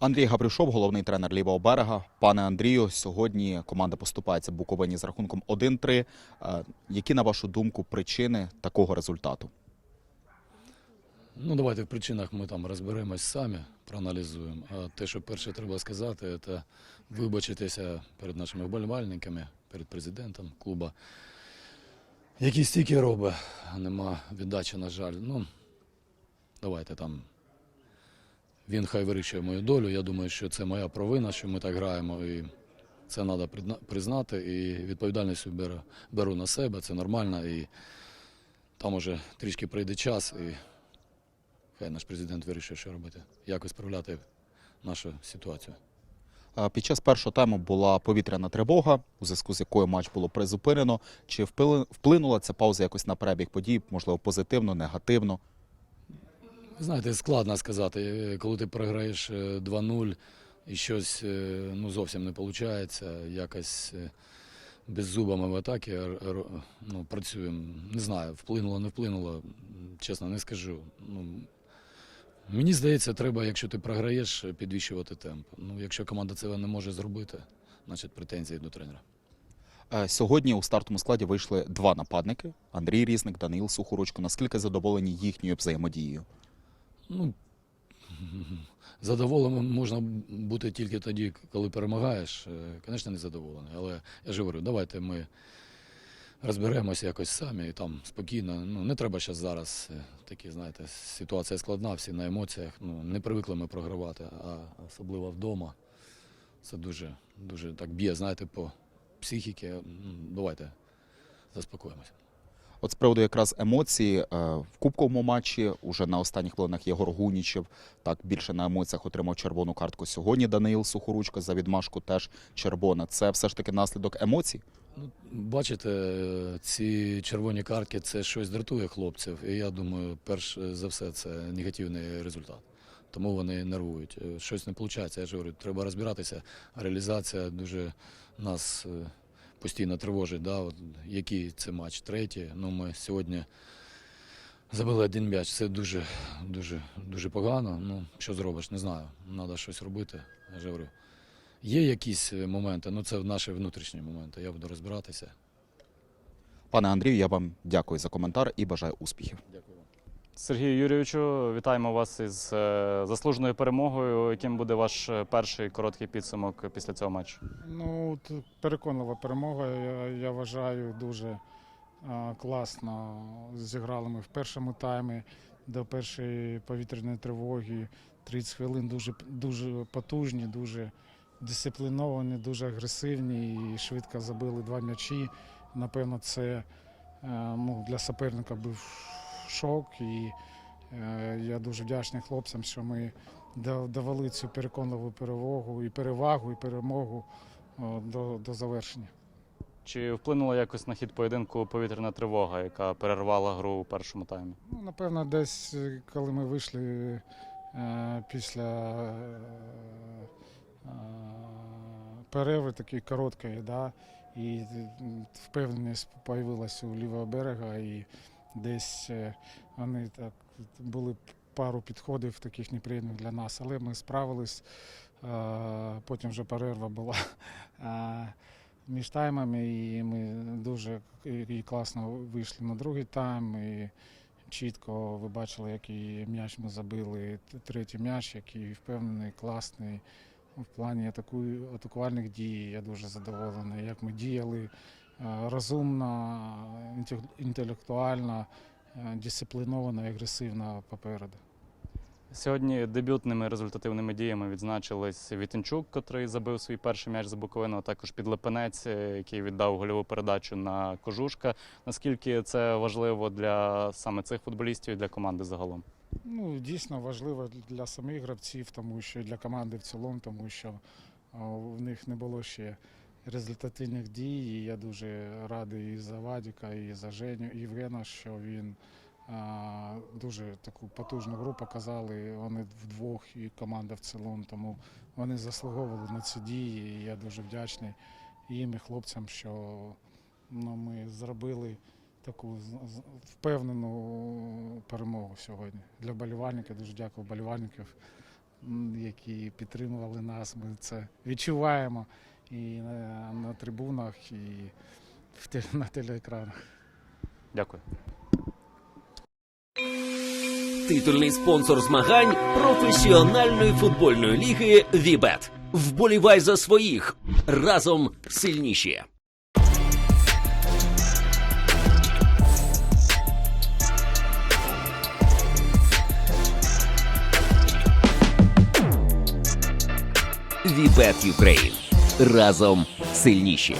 Андрій Гаврюшов, головний тренер лівого берега. Пане Андрію, сьогодні команда поступається Буковині з рахунком 1-3. Е, Які, на вашу думку, причини такого результату? Ну, давайте в причинах ми там розберемось самі, проаналізуємо. А те, що перше треба сказати, це вибачитися перед нашими вболівальниками, перед президентом клуба, який стільки робить, нема віддачі, на жаль. Ну, давайте там. Він хай вирішує мою долю. Я думаю, що це моя провина, що ми так граємо. І це треба признати. І відповідальність беру, беру на себе, це нормально. І там уже трішки прийде час. І Хай наш президент вирішує, що робити, як висправляти нашу ситуацію. Під час першого тайму була повітряна тривога, у зв'язку з якою матч було призупинено. Чи вплинула ця пауза якось на перебіг подій, можливо, позитивно, негативно? Знаєте, складно сказати, Е, коли ти програєш е, 2-0 і щось е, ну, зовсім не виходить, якось е, беззубами в р- ну, працюємо. Не знаю, вплинуло, не вплинуло, чесно, не скажу. Ну, мені здається, треба, якщо ти програєш, підвищувати темп. Ну, якщо команда цього не може зробити, значить претензії до тренера. Е, Сьогодні у стартовому складі вийшли два нападники: Андрій Різник, Даниїл Сухоручко. Наскільки задоволені їхньою взаємодією? Ну, задоволеним можна бути тільки тоді, коли перемагаєш. Е, Звісно, не задоволений. Але я ж говорю, давайте ми розберемося якось самі і там спокійно. Ну, не треба зараз зараз е, такі, знаєте, ситуація складна, всі на емоціях. Ну, не привикли ми програвати, а особливо вдома. Це дуже, дуже так б'є, знаєте, по психіки. Давайте заспокоїмося. От з приводу якраз емоцій е, в кубковому матчі уже на останніх хвилинах Єгор Гунічев так більше на емоціях отримав червону картку. Сьогодні Даниїл Сухоручко за відмашку теж червона. Це все ж таки наслідок емоцій. Ну, бачите, ці червоні картки це щось дратує хлопців. І я думаю, перш за все, це негативний результат. Тому вони нервують. Е, Щось не виходить. Я ж говорю, треба розбиратися. Реалізація дуже нас е, постійно тривожить. Да? От, який це матч? Третій. Ну, ми сьогодні забили один м'яч. Це дуже, дуже, дуже погано. Ну, що зробиш, не знаю. Треба щось робити. Я говорю. Є якісь е, моменти, ну це наші внутрішні моменти. Я буду розбиратися. Пане Андрію, я вам дякую за коментар і бажаю успіхів. Дякую. Сергію Юрійовичу, вітаємо вас із е, заслуженою перемогою. Яким буде ваш е, перший короткий підсумок після цього матчу? Ну, переконлива перемога. Я, я вважаю, дуже а, класно зіграли ми в першому таймі до першої повітряної тривоги. 30 хвилин дуже, дуже потужні, дуже дисципліновані, дуже агресивні і швидко забили два м'ячі. Напевно, це е, ну, для суперника був шок. І е, я дуже вдячний хлопцям, що ми да- довели цю переконливу перевагу і перевагу, і перемогу до, до завершення. Чи вплинула якось на хід поєдинку повітряна тривога, яка перервала гру у першому таймі? Ну, напевно, десь коли ми вийшли е, після е, перерви такої короткої, да, і впевненість з'явилася у лівого берега, і десь е, вони так були пару підходів таких неприємних для нас, але ми справились. Е, Потім вже перерва була між таймами, і ми дуже і класно вийшли на другий тайм. І чітко ви бачили, який м'яч ми забили. Третій м'яч, який впевнений, класний. В плані атаку... атакувальних дій я дуже задоволений, як ми діяли е, розумно, інтел- інтелектуально, е, і агресивно попереду. Сьогодні дебютними результативними діями відзначились Вітенчук, котрий забив свій перший м'яч за Буковину, а також Підлепенець, е, який віддав гольову передачу на Кожушка. Наскільки це важливо для саме цих футболістів і для команди загалом? Ну, дійсно важливо для самих гравців, тому що і для команди в цілому, тому що в них не було ще результативних дій. І я дуже радий і за Вадіка, і за Женю, Євгена, що він дуже таку потужну гру показали. Вони вдвох і команда в цілому. Тому вони заслуговували на ці дії. І я дуже вдячний їм і хлопцям, що ну, ми зробили таку впевнену перемогу сьогодні. Для болівальників дуже дякую болівальників, які підтримували нас. Ми це відчуваємо і на, на трибунах, і в те- на телеекранах. Дякую. Титульний спонсор змагань професіональної футбольної ліги Вібет. Вболівай за своїх разом сильніші. Вібет Юкрейн разом сильніші.